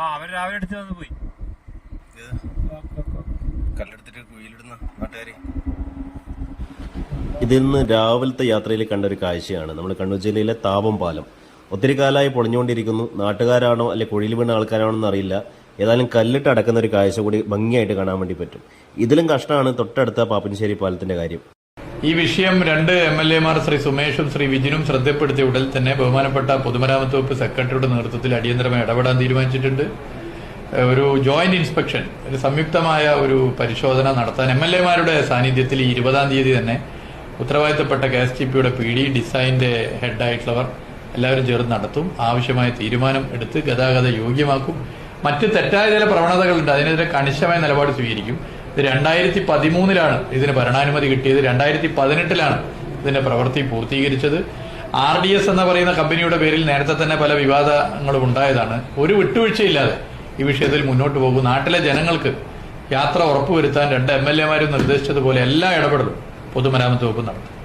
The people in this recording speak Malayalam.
ആ അവർ രാവിലെ എടുത്ത് വന്ന് പോയി. കല്ലെടുത്തിട്ട് കുഴിയിലിടുന്ന നാട്ടുകാരെ. ഇതിൽ നിന്ന് രാവിലത്തെ യാത്രയിൽ കണ്ട ഒരു കാഴ്ചയാണ്. നമ്മൾ കണ്ണൂർ ജില്ലയിലെ താപം പാലം ഒത്തിരി കാലമായി പൊളിഞ്ഞുകൊണ്ടിരിക്കുന്നു. നാട്ടുകാരാണോ അല്ലെ കുഴിയിൽ വീണ ആൾക്കാരാണോ എന്നറിയില്ല ഏതായാലും കല്ലിട്ട് അടക്കുന്ന ഒരു കാഴ്ച കൂടി ഭംഗിയായിട്ട് കാണാൻ വേണ്ടി പറ്റും. ഇതിലും കഷ്ടമാണ് തൊട്ടടുത്ത പാപ്പനശ്ശേരി പാലത്തിന്റെ കാര്യം. ഈ വിഷയം രണ്ട് എം എൽ എമാർ ശ്രീ സുമേഷും ശ്രീ വിജിനും ശ്രദ്ധപ്പെടുത്തിയ ഉടൻ തന്നെ ബഹുമാനപ്പെട്ട പൊതുമരാമത്ത് വകുപ്പ് സെക്രട്ടറിയുടെ നേതൃത്വത്തിൽ അടിയന്തരമായി ഇടപെടാൻ തീരുമാനിച്ചിട്ടുണ്ട്. ഒരു ജോയിന്റ് ഇൻസ്പെക്ഷൻ ഒരു സംയുക്തമായ ഒരു പരിശോധന നടത്താൻ എം എൽ എമാരുടെ സാന്നിധ്യത്തിൽ ഈ ഇരുപതാം തീയതി തന്നെ ഉത്തരവാദിത്തപ്പെട്ട കെ എസ് ടി പിയുടെ പി ഡി ഡിസൈന്റെ ഹെഡായിട്ടുള്ളവർ എല്ലാവരും ചേർന്ന് നടത്തും. ആവശ്യമായ തീരുമാനം എടുത്ത് ഗതാഗത യോഗ്യമാക്കും. മറ്റ് തെറ്റായ ചില പ്രവണതകളുണ്ട്. അതിനെതിരെ കണിശമായ നിലപാട് സ്വീകരിക്കും. ഇത് രണ്ടായിരത്തി പതിമൂന്നിലാണ് ഇതിന് ഭരണാനുമതി കിട്ടിയത്. രണ്ടായിരത്തി പതിനെട്ടിലാണ് ഇതിന്റെ പ്രവൃത്തി പൂർത്തീകരിച്ചത്. ആർ ഡി എസ് എന്ന് പറയുന്ന കമ്പനിയുടെ പേരിൽ നേരത്തെ തന്നെ പല വിവാദങ്ങളും ഉണ്ടായതാണ്. ഒരു വിട്ടുവീഴ്ചയില്ലാതെ ഈ വിഷയത്തിൽ മുന്നോട്ട് പോകും. നാട്ടിലെ ജനങ്ങൾക്ക് യാത്ര ഉറപ്പുവരുത്താൻ രണ്ട് എം എൽ എമാരും നിർദ്ദേശിച്ചതുപോലെ എല്ലാ ഇടപെടലും പൊതുമരാമത്ത് വകുപ്പ് നടത്തും.